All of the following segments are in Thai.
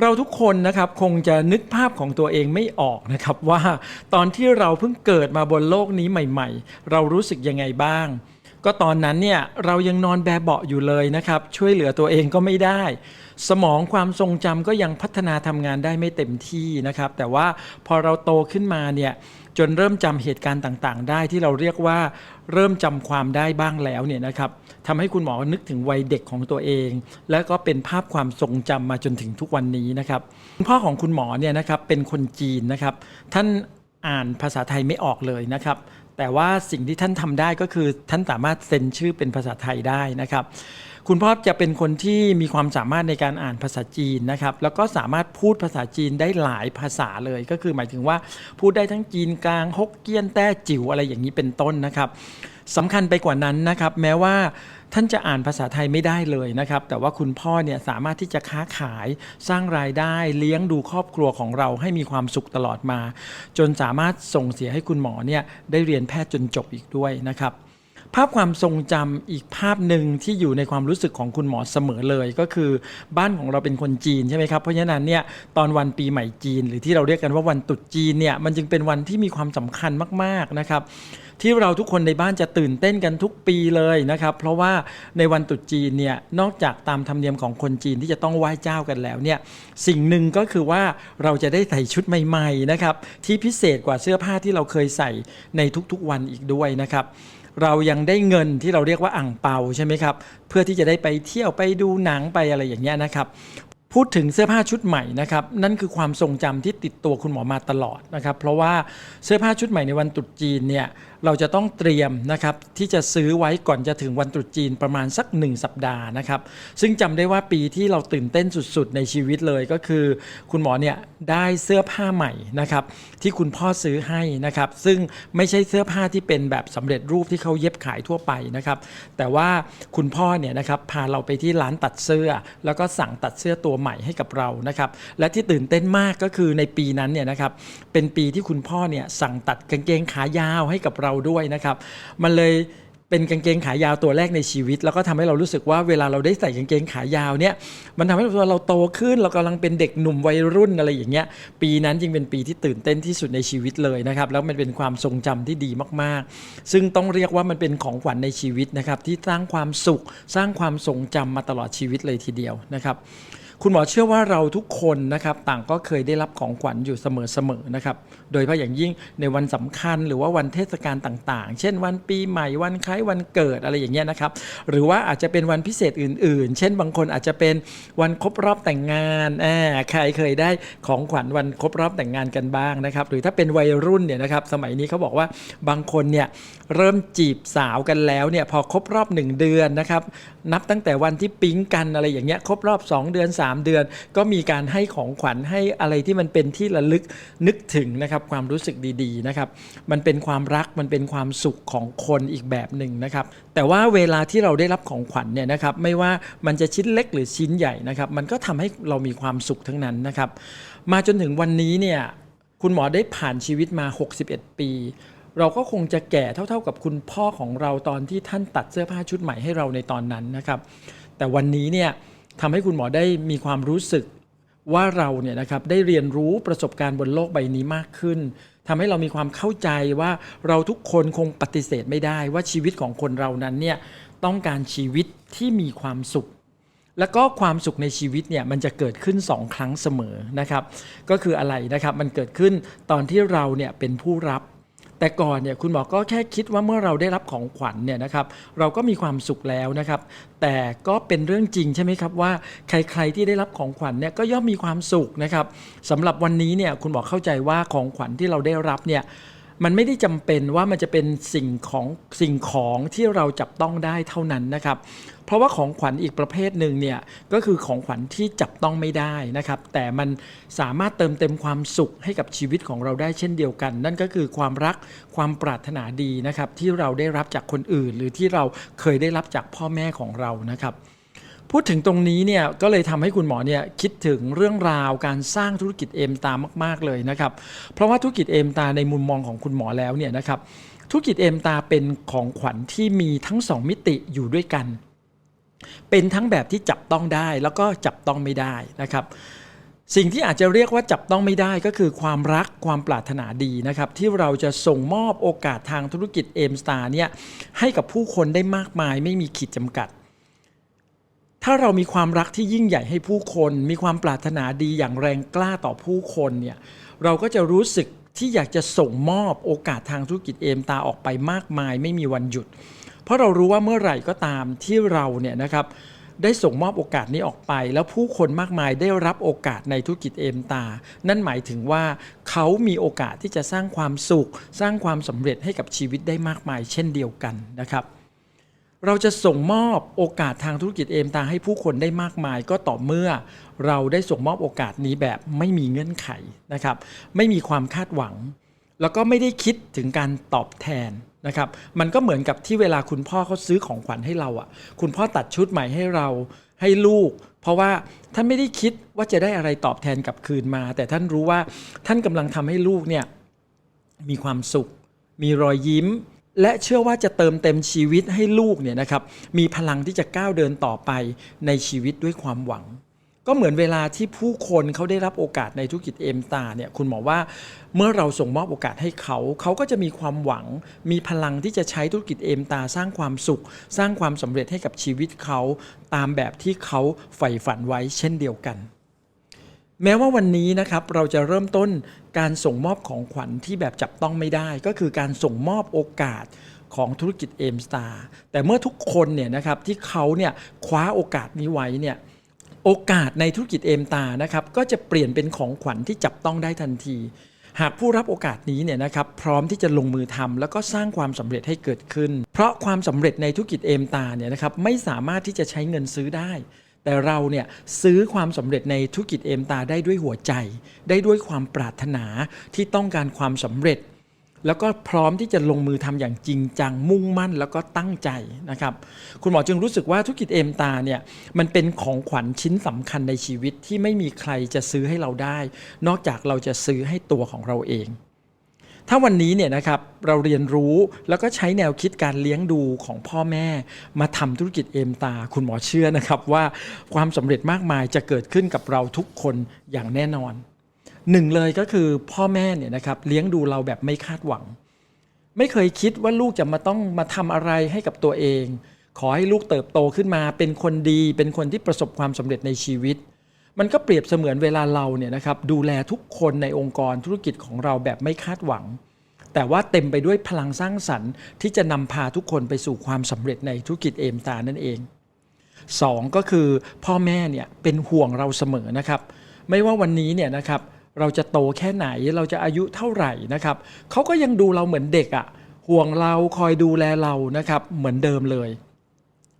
เราทุกคนนะครับคงจะนึกภาพของตัวเองไม่ออกนะครับว่าตอนที่เราเพิ่งเกิดมาบนโลกนี้ใหม่ ๆ เรารู้สึกยังไงบ้าง ก็ตอนนั้นเนี่ยเรายังนอนแบเบาะอยู่เลยนะครับช่วยเหลือตัวเองก็ไม่ได้ สมองความทรงจำก็ยังพัฒนาทำงานได้ไม่เต็มที่นะครับแต่ว่าพอเราโตขึ้นมาเนี่ยจนเริ่มจำเหตุการณ์ต่างๆ ได้ที่เราเรียกว่าเริ่มจำความได้บ้างแล้วเนี่ยนะครับ ทำให้คุณหมอนึกถึงวัยเด็กของตัวเอง และก็เป็นภาพความทรงจำมาจนถึงทุกวันนี้นะครับคุณพ่อของคุณหมอเนี่ยนะครับเป็นคนจีนนะครับ ท่านอ่านภาษาไทยไม่ออกเลยนะครับ แต่ว่าสิ่งที่ท่านทำได้ก็คือท่านสามารถเซ็นชื่อเป็นภาษาไทยได้นะครับ คุณพ่อจะเป็นคนที่มีความสามารถในการอ่านภาษาจีนนะครับ แล้วก็สามารถพูดภาษาจีนได้หลายภาษาเลย ก็คือหมายถึงว่าพูดได้ทั้งจีนกลางฮกเกี้ยนแต้จิ๋วอะไรอย่างนี้เป็นต้นนะครับ สำคัญไปกว่านั้นนะครับแม้ว่าท่านจะอ่านภาษาไทยไม่ได้เลยนะครับ แต่ว่าคุณพ่อเนี่ยสามารถที่จะค้าขายสร้างรายได้เลี้ยงดูครอบครัวของเราให้มีความสุขตลอดมา จนสามารถส่งเสียให้คุณหมอเนี่ยได้เรียนแพทย์จนจบอีกด้วยนะครับ ภาพความทรงจำอีกภาพหนึ่งที่อยู่ในความรู้สึกของคุณหมอเสมอเลยก็คือบ้านของเราเป็นคนจีนใช่ไหมครับเพราะฉะนั้นเนี่ยตอนวันปีใหม่จีน หรือที่เราเรียกกันว่าวันตรุษจีนเนี่ยมันจึงเป็นวันที่มีความสำคัญมากๆนะครับที่เราทุกคนในบ้านจะตื่นเต้นกันทุกปีเลยนะครับ เพราะว่าในวันตรุษจีนเนี่ยนอกจากตามธรรมเนียมของคนจีนที่จะต้องไหว้เจ้ากันแล้วเนี่ยสิ่งหนึ่งก็คือว่าเราจะได้ใส่ชุดใหม่ๆนะครับที่พิเศษกว่าเสื้อผ้าที่เราเคยใส่ในทุกๆวันอีกด้วยนะครับ เรายังได้เงินที่เราเรียกว่าอ่างเปาใช่ไหมครับ เพื่อที่จะได้ไปเที่ยวไปดูหนังไปอะไรอย่างเงี้ยนะครับ พูดถึงเสื้อผ้าชุดใหม่นะครับ นั่นคือความทรงจำที่ติดตัวคุณหมอมาตลอดนะครับ เพราะว่าเสื้อผ้าชุดใหม่ในวันตรุษจีนเนี่ย เราจะต้องเตรียมนะครับที่จะซื้อไว้ก่อนจะถึงวันตรุษจีนประมาณสัก 1 สัปดาห์นะครับ ซึ่งจำได้ว่าปีที่เราตื่นเต้นสุดๆ ในชีวิตเลยก็คือ คุณหมอเนี่ยได้เสื้อผ้าใหม่นะครับที่คุณพ่อซื้อให้นะครับ ซึ่งไม่ใช่เสื้อผ้าที่เป็นแบบสำเร็จรูปที่เขาเย็บขายทั่วไปนะครับ แต่ว่าคุณพ่อเนี่ยนะครับพาเราไปที่ร้านตัดเสื้อ แล้วก็สั่งตัดเสื้อตัวใหม่ให้กับเรานะครับและที่ตื่นเต้นมากก็คือในปีนั้นเนี่ยนะครับเป็นปีที่คุณพ่อเนี่ยสั่งตัดกางเกงขายาวให้กับเราราด้วยนะครับ มันเลยเป็นกางเกงขายาวตัวแรกในชีวิต แล้วก็ทำให้เรารู้สึกว่าเวลาเราได้ใส่กางเกงขายาวเนี่ยมันทำให้เราเราโตขึ้น เรากำลังเป็นเด็กหนุ่มวัยรุ่นอะไรอย่างเงี้ยปีนั้นจึงเป็นปีที่ตื่นเต้นที่สุดในชีวิตเลยนะครับแล้วมันเป็นความทรงจำที่ดีมากๆ ซึ่งต้องเรียกว่ามันเป็นของขวัญในชีวิตนะครับที่สร้างความสุขสร้างความทรงจำมาตลอดชีวิตเลยทีเดียวนะครับ คุณหมอเชื่อว่าเราทุกคนนะครับต่างก็เคยได้รับของขวัญอยู่เสมอๆนะครับ โดยเฉพาะอย่างยิ่งในวันสำคัญหรือว่าวันเทศกาลต่างๆ เช่นวันปีใหม่วันคล้ายวันเกิดอะไรอย่างเงี้ยนะครับ หรือว่าอาจจะเป็นวันพิเศษอื่น ๆ เช่นบางคนอาจจะเป็นวันครบรอบแต่งงานแอบใครเคยได้ของขวัญวันครบรอบแต่งงานกันบ้างนะครับ หรือถ้าเป็นวัยรุ่นเนี่ยนะครับสมัยนี้เขาบอกว่าบางคนเนี่ยเริ่มจีบสาวกันแล้วเนี่ยพอครบรอบ 1 เดือนนะครับนับตั้งแต่วันที่ปิ๊งกันอะไรอย่างเงี้ยครบรอบ 2 เดือน3เดือน ก็มีการให้ของขวัญให้อะไรที่มันเป็นที่ระลึกนึกถึงนะครับความรู้สึกดีๆนะครับมันเป็นความรักมันเป็นความสุขของคนอีกแบบหนึ่งนะครับแต่ว่าเวลาที่เราได้รับของขวัญเนี่ยนะครับไม่ว่ามันจะชิ้นเล็กหรือชิ้นใหญ่นะครับมันก็ทำให้เรามีความสุขทั้งนั้นนะครับมาจนถึงวันนี้เนี่ยคุณหมอได้ผ่านชีวิตมา 61 ปี เราก็คงจะแก่เท่าๆกับคุณพ่อของเราตอนที่ท่านตัดเสื้อผ้าชุดใหม่ให้เราในตอนนั้นนะครับ แต่วันนี้เนี่ย ทำให้คุณหมอได้มีความรู้สึกว่าเราเนี่ยนะครับได้เรียนรู้ประสบการณ์บนโลกใบนี้มากขึ้นทำให้เรามีความเข้าใจว่าเราทุกคนคงปฏิเสธไม่ได้ว่าชีวิตของคนเรานั้นเนี่ยต้องการชีวิตที่มีความสุข แล้วก็ความสุขในชีวิตเนี่ยมันจะเกิดขึ้น 2 ครั้งเสมอนะครับ ก็คืออะไรนะครับมันเกิดขึ้นตอนที่เราเนี่ยเป็นผู้รับ แต่ก่อนเนี่ยคุณหมอก็แค่คิดว่าเมื่อเราได้รับของขวัญเนี่ยนะครับเราก็มีความสุขแล้วนะครับ แต่ก็เป็นเรื่องจริงใช่ไหมครับว่าใครๆที่ได้รับของขวัญเนี่ยก็ย่อมมีความสุขนะครับสำหรับวันนี้เนี่ยคุณหมอเข้าใจว่าของขวัญที่เราได้รับเนี่ยมันไม่ได้จำเป็นว่ามันจะเป็นสิ่งของสิ่งของที่เราจับต้องได้เท่านั้นนะครับ เพราะว่าของขวัญอีกประเภทหนึ่งเนี่ยก็คือของขวัญที่จับต้องไม่ได้นะครับ แต่มันสามารถเติมเต็มความสุขให้กับชีวิตของเราได้เช่นเดียวกัน นั่นก็คือความรักความปรารถนาดีนะครับที่เราได้รับจากคนอื่น หรือที่เราเคยได้รับจากพ่อแม่ของเรานะครับพูดถึงตรงนี้เนี่ยก็เลยทำให้คุณหมอเนี่ยคิดถึงเรื่องราวการสร้างธุรกิจเอมตามาก ๆเลยนะครับ เพราะว่าธุรกิจเอมตาในมุมมองของคุณหมอแล้วเนี่ยนะครับธุรกิจเอมตาเป็นของขวัญที่มีทั้งสองมิติอยู่ด้วยกัน เป็นทั้งแบบที่จับต้องได้แล้วก็จับต้องไม่ได้นะครับ สิ่งที่อาจจะเรียกว่าจับต้องไม่ได้ก็คือความรักความปรารถนาดีนะครับ ที่เราจะส่งมอบโอกาสทางธุรกิจเอมสตาร์เนี่ยให้กับผู้คนได้มากมาย ไม่มีขีดจำกัด ถ้าเรามีความรักที่ยิ่งใหญ่ให้ผู้คน มีความปรารถนาดีอย่างแรงกล้าต่อผู้คนเนี่ยเราก็จะรู้สึกที่อยากจะส่งมอบโอกาสทางธุรกิจเอมตาออกไปมากมาย ไม่มีวันหยุด เพราะเรารู้ว่าเมื่อไหร่ก็ตามที่เราเนี่ยนะครับได้ส่งมอบโอกาสนี้ออกไป แล้วผู้คนมากมายได้รับโอกาสในธุรกิจเอมตา นั่นหมายถึงว่าเขามีโอกาสที่จะสร้างความสุข สร้างความสำเร็จให้กับชีวิตได้มากมาย เช่นเดียวกันนะครับ เราจะส่งมอบโอกาสทางธุรกิจเอมตาให้ผู้คนได้มากมาย ก็ต่อเมื่อ เราได้ส่งมอบโอกาสนี้แบบไม่มีเงื่อนไขนะครับ ไม่มีความคาดหวัง แล้วก็ไม่ได้คิดถึงการตอบแทนนะครับ มันก็เหมือนกับที่เวลาคุณพ่อเขาซื้อของขวัญให้เราอะ่ะ คุณพ่อตัดชุดใหม่ให้เราให้ลูก เพราะว่าท่านไม่ได้คิดว่าจะได้อะไรตอบแทนกลับคืนมา แต่ท่านรู้ว่าท่านกำลังทำให้ลูกเนี่ยมีความสุข มีรอยยิ้ม และเชื่อว่าจะเติมเต็มชีวิตให้ลูกเนี่ยนะครับมีพลังที่จะก้าวเดินต่อไปในชีวิตด้วยความหวัง ก็เหมือนเวลาที่ผู้คนเขาได้รับโอกาสในธุรกิจเอมตาเนี่ยคุณหมอว่าเมื่อเราส่งมอบโอกาสให้เขา เขาก็จะมีความหวัง มีพลังที่จะใช้ธุรกิจเอมตาสร้างความสุข สร้างความสำเร็จให้กับชีวิตเขาตามแบบที่เขาใฝ่ฝันไว้เช่นเดียวกัน แม้ว่าวันนี้นะครับเราจะเริ่มต้นการส่งมอบของขวัญที่แบบจับต้องไม่ได้ ก็คือการส่งมอบโอกาสของธุรกิจเอมสตาร์แต่เมื่อทุกคนเนี่ยนะครับที่เขาเนี่ยคว้าโอกาสนี้ไว้เนี่ย โอกาสในธุรกิจเอมตานะครับก็จะเปลี่ยนเป็นของขวัญที่จับต้องได้ทันที หากผู้รับโอกาสนี้เนี่ยนะครับพร้อมที่จะลงมือทำแล้วก็สร้างความสำเร็จให้เกิดขึ้น เพราะความสำเร็จในธุรกิจเอมตาเนี่ยนะครับไม่สามารถที่จะใช้เงินซื้อได้ แต่เราเนี่ยซื้อความสำเร็จในธุรกิจเอมตาได้ด้วยหัวใจ ได้ด้วยความปรารถนาที่ต้องการความสำเร็จ แล้วก็พร้อมที่จะลงมือทำอย่างจริงจัง มุ่งมั่นแล้วก็ตั้งใจนะครับ คุณหมอจึงรู้สึกว่าธุรกิจเอมตาเนี่ยมันเป็นของขวัญชิ้นสำคัญในชีวิตที่ไม่มีใครจะซื้อให้เราได้ นอกจากเราจะซื้อให้ตัวของเราเอง ถ้าวันนี้เนี่ยนะครับเราเรียนรู้แล้วก็ใช้แนวคิดการเลี้ยงดูของพ่อแม่ มาทำธุรกิจเอมตา คุณหมอเชื่อนะครับว่าความสำเร็จมากมายจะเกิดขึ้นกับเราทุกคนอย่างแน่นอน หนึ่งเลยก็คือพ่อแม่เนี่ยนะครับเลี้ยงดูเราแบบไม่คาดหวัง ไม่เคยคิดว่าลูกจะมาต้องมาทำอะไรให้กับตัวเอง ขอให้ลูกเติบโตขึ้นมา เป็นคนดี เป็นคนที่ประสบความสำเร็จในชีวิต มันก็เปรียบเสมือนเวลาเราเนี่ยนะครับดูแลทุกคนในองค์กรธุรกิจของเราแบบไม่คาดหวัง แต่ว่าเต็มไปด้วยพลังสร้างสรรค์ที่จะนำพาทุกคนไปสู่ความสำเร็จในธุรกิจเอมตานั่นเองสองก็คือพ่อแม่เนี่ยเป็นห่วงเราเสมอนะครับ ไม่ว่าวันนี้เนี่ยนะครับ เราจะโตแค่ไหนเราจะอายุเท่าไหร่นะครับเขาก็ยังดูเราเหมือนเด็กอะ่ะห่วงเราคอยดูแลเรานะครับเหมือนเดิมเลย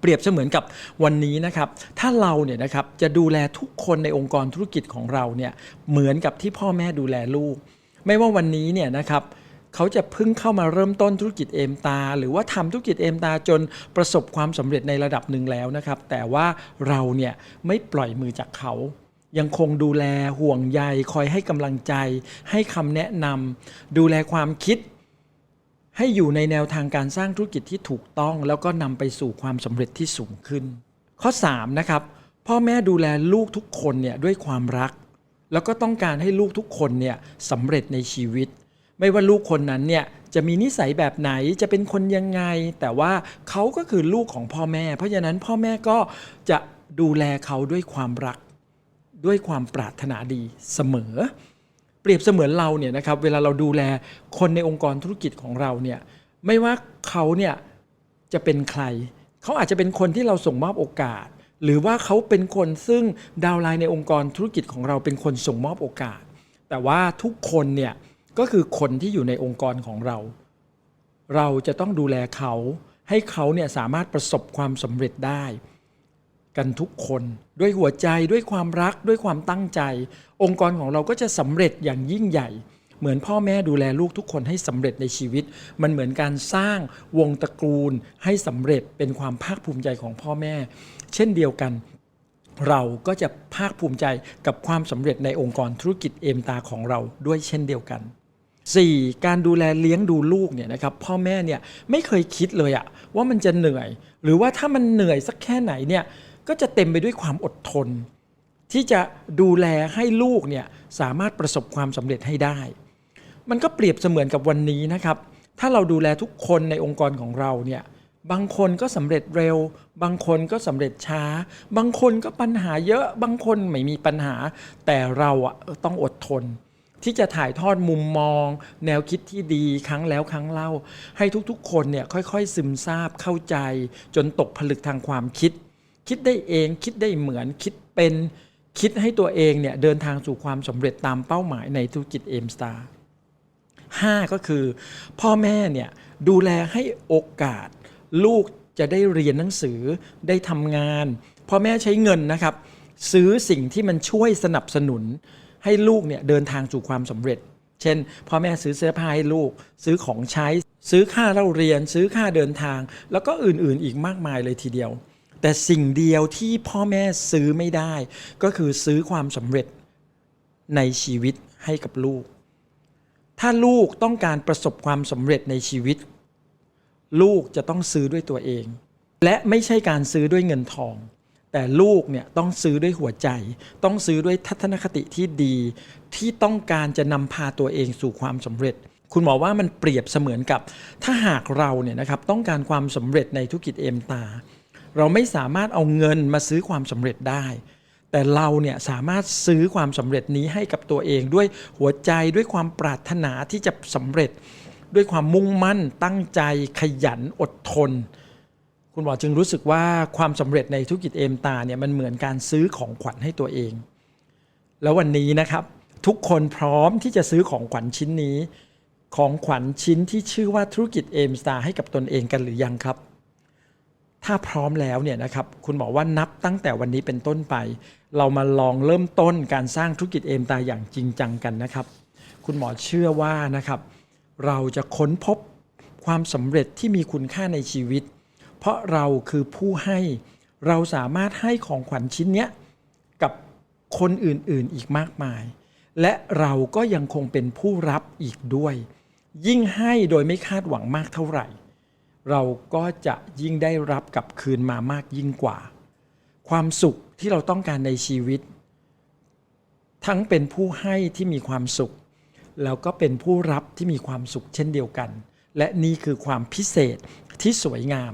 เปรียบเสมือนกับวันนี้นะครับ ถ้าเราเนี่ยนะครับจะดูแลทุกคนในองค์กรธุรกิจของเราเนี่ยเหมือนกับที่พ่อแม่ดูแลลูก ไม่ว่าวันนี้เนี่ยนะครับเขาจะเพิ่งเข้ามาเริ่มต้นธุรกิจเอมตา หรือว่าทำธุรกิจเอมตาจนประสบความสำเร็จในระดับหนึ่งแล้วนะครับ แต่ว่าเราเนี่ยไม่ปล่อยมือจากเขา ยังคงดูแลห่วงใยคอยให้กำลังใจ ให้คำแนะนำดูแลความคิด ให้อยู่ในแนวทางการสร้างธุรกิจที่ถูกต้อง แล้วก็นำไปสู่ความสำเร็จที่สูงขึ้น ข้อ 3 นะครับ พ่อแม่ดูแลลูกทุกคนเนี่ยด้วยความรัก แล้วก็ต้องการให้ลูกทุกคนเนี่ยสำเร็จในชีวิต ไม่ว่าลูกคนนั้นเนี่ยจะมีนิสัยแบบไหนจะเป็นคนยังไง แต่ว่าเขาก็คือลูกของพ่อแม่ เพราะฉะนั้นพ่อแม่ก็จะดูแลเขาด้วยความรัก ด้วยความปรารถนาดีเสมอ เปรียบเสมือนเราเนี่ยนะครับเวลาเราดูแลคนในองค์กรธุรกิจของเราเนี่ยไม่ว่าเขาเนี่ยจะเป็นใคร เขาอาจจะเป็นคนที่เราส่งมอบโอกาส หรือว่าเขาเป็นคนซึ่งดาวไลน์ในองค์กรธุรกิจของเราเป็นคนส่งมอบโอกาส แต่ว่าทุกคนเนี่ยก็คือคนที่อยู่ในองค์กรของเรา เราจะต้องดูแลเขาให้เขาเนี่ยสามารถประสบความสำเร็จได้ กันทุกคนด้วยหัวใจด้วยความรักด้วยความตั้งใจ องค์กรของเราก็จะสำเร็จอย่างยิ่งใหญ่ เหมือนพ่อแม่ดูแลลูกทุกคนให้สำเร็จในชีวิต มันเหมือนการสร้างวงตระกูลให้สำเร็จเป็นความภาคภูมิใจของพ่อแม่ เช่นเดียวกัน เราก็จะภาคภูมิใจกับความสำเร็จในองค์กรธุรกิจเอมตาของเราด้วยเช่นเดียวกัน 4. การดูแลเลี้ยงดูลูกเนี่ยนะครับพ่อแม่เนี่ยไม่เคยคิดเลยอะว่ามันจะเหนื่อย หรือว่าถ้ามันเหนื่อยสักแค่ไหนเนี่ย ก็จะเต็มไปด้วยความอดทน ที่จะดูแลให้ลูกเนี่ยสามารถประสบความสำเร็จให้ได้ มันก็เปรียบเสมือนกับวันนี้นะครับ ถ้าเราดูแลทุกคนในองค์กรของเราเนี่ยบางคนก็สำเร็จเร็ว บางคนก็สำเร็จช้า บางคนก็ปัญหาเยอะบางคนไม่มีปัญหา แต่เราอะต้องอดทน ที่จะถ่ายทอดมุมมอง แนวคิดที่ดีครั้งแล้วครั้งเล่า ให้ทุกๆ คนเนี่ยค่อยๆ ซึมซาบเข้าใจ จนตกผลึกทางความคิด คิดได้เอง คิดได้เหมือนคิดเป็นคิดให้ตัวเองเนี่ยเดินทางสู่ความสำเร็จตามเป้าหมายในธุรกิจเอมสตาร์5ก็คือ พ่อแม่เนี่ยดูแลให้โอกาส ลูกจะได้เรียนหนังสือได้ทำงาน พ่อแม่ใช้เงินนะครับ ซื้อสิ่งที่มันช่วยสนับสนุน ให้ลูกเนี่ยเดินทางสู่ความสำเร็จ เช่น พ่อแม่ซื้อเสื้อผ้าให้ลูก ซื้อของใช้ ซื้อค่าเล่าเรียน ซื้อค่าเดินทาง แล้วก็อื่นๆ อีกมากมายเลยทีเดียว แต่สิ่งเดียวที่พ่อแม่ซื้อไม่ได้ ก็คือซื้อความสำเร็จในชีวิตให้กับลูก ถ้าลูกต้องการประสบความสำเร็จในชีวิต ลูกจะต้องซื้อด้วยตัวเอง และไม่ใช่การซื้อด้วยเงินทอง แต่ลูกเนี่ยต้องซื้อด้วยหัวใจ ต้องซื้อด้วยทัศนคติที่ดี ที่ต้องการจะนำพาตัวเองสู่ความสำเร็จคุณหมอว่ามันเปรียบเสมือนกับ ถ้าหากเราเนี่ยนะครับต้องการความสำเร็จในธุรกิจเอ็มตา เราไม่สามารถเอาเงินมาซื้อความสำเร็จได้ แต่เราเนี่ยสามารถซื้อความสำเร็จนี้ให้กับตัวเองด้วยหัวใจด้วยความปรารถนาที่จะสำเร็จ ด้วยความมุ่งมั่นตั้งใจขยันอดทน คุณหมอจึงรู้สึกว่าความสำเร็จในธุรกิจเอมตาเนี่ยมันเหมือนการซื้อของขวัญให้ตัวเอง แล้ววันนี้นะครับทุกคนพร้อมที่จะซื้อของขวัญชิ้นนี้ ของขวัญชิ้นที่ชื่อว่าธุรกิจเอมสตาให้กับตนเองกันหรือยังครับ ถ้าพร้อมแล้วเนี่ยนะครับคุณหมอว่านับตั้งแต่วันนี้เป็นต้นไป เรามาลองเริ่มต้นการสร้างธุรกิจเอมตาอย่างจริงจังกันนะครับ คุณหมอเชื่อว่านะครับ เราจะค้นพบความสำเร็จที่มีคุณค่าในชีวิต เพราะเราคือผู้ให้เราสามารถให้ของขวัญชิ้นเนี้ยกับคนอื่นๆอีกมากมาย และเราก็ยังคงเป็นผู้รับอีกด้วย ยิ่งให้โดยไม่คาดหวังมากเท่าไหร่ เราก็จะยิ่งได้รับกลับคืนมามากยิ่งกว่า ความสุขที่เราต้องการในชีวิต ทั้งเป็นผู้ให้ที่มีความสุข แล้วก็เป็นผู้รับที่มีความสุขเช่นเดียวกัน และนี่คือความพิเศษที่สวยงาม